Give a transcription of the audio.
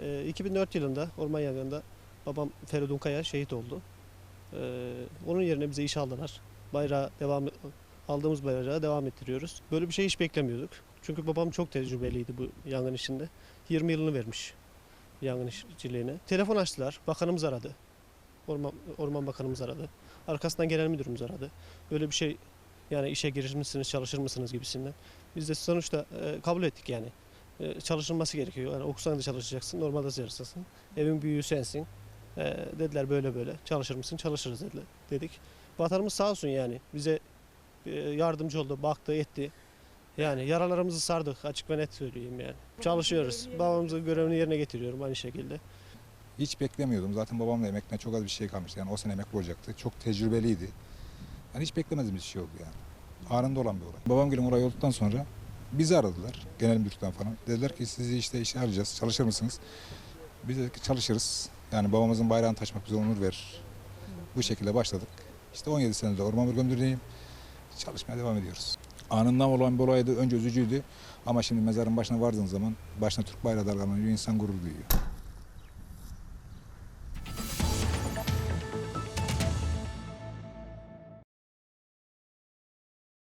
Ee, 2004 yılında orman yangınında babam Feridun Kaya şehit oldu. Ee, onun yerine bize iş aldılar. Bayrağı devam aldığımız bayrağı devam ettiriyoruz. Böyle bir şey hiç beklemiyorduk. Çünkü babam çok tecrübeliydi bu yangın işinde. 20 yılını vermiş yangın işçiliğine. Telefon açtılar. Bakanımız aradı. Orman, Orman Bakanımız aradı. Arkasından genel müdürümüz aradı. Böyle bir şey yani işe girir misiniz, çalışır mısınız gibisinden. Biz de sonuçta e, kabul ettik yani. E, çalışılması gerekiyor. Yani okusan da çalışacaksın, normalde çalışacaksın. Evin büyüğü sensin. E, dediler böyle böyle. Çalışır mısın? Çalışırız dediler. Dedik. Vatanımız sağ olsun yani. Bize e, yardımcı oldu, baktı, etti. Yani yaralarımızı sardık açık ve net söyleyeyim yani. Çalışıyoruz. Babamızın görevini yerine getiriyorum aynı şekilde. Hiç beklemiyordum. Zaten babamın emekliğine çok az bir şey kalmıştı. Yani o sene emekli olacaktı. Çok tecrübeliydi. Yani hiç beklemediğimiz bir şey oldu yani. Anında olan bir olay. Babam gelin oraya olduktan sonra bizi aradılar. Genel müdürlükten falan. Dediler ki sizi işte işe arayacağız. Çalışır mısınız? Biz dedik ki çalışırız. Yani babamızın bayrağını taşımak bize onur verir. Bu şekilde başladık. İşte 17 senede Orman Bölge Müdürlüğü'yüm. Çalışmaya devam ediyoruz. Anından olan bir olaydı. Önce üzücüydü. Ama şimdi mezarın başına vardığın zaman başına Türk bayrağı dalgalanıyor. insan gurur duyuyor.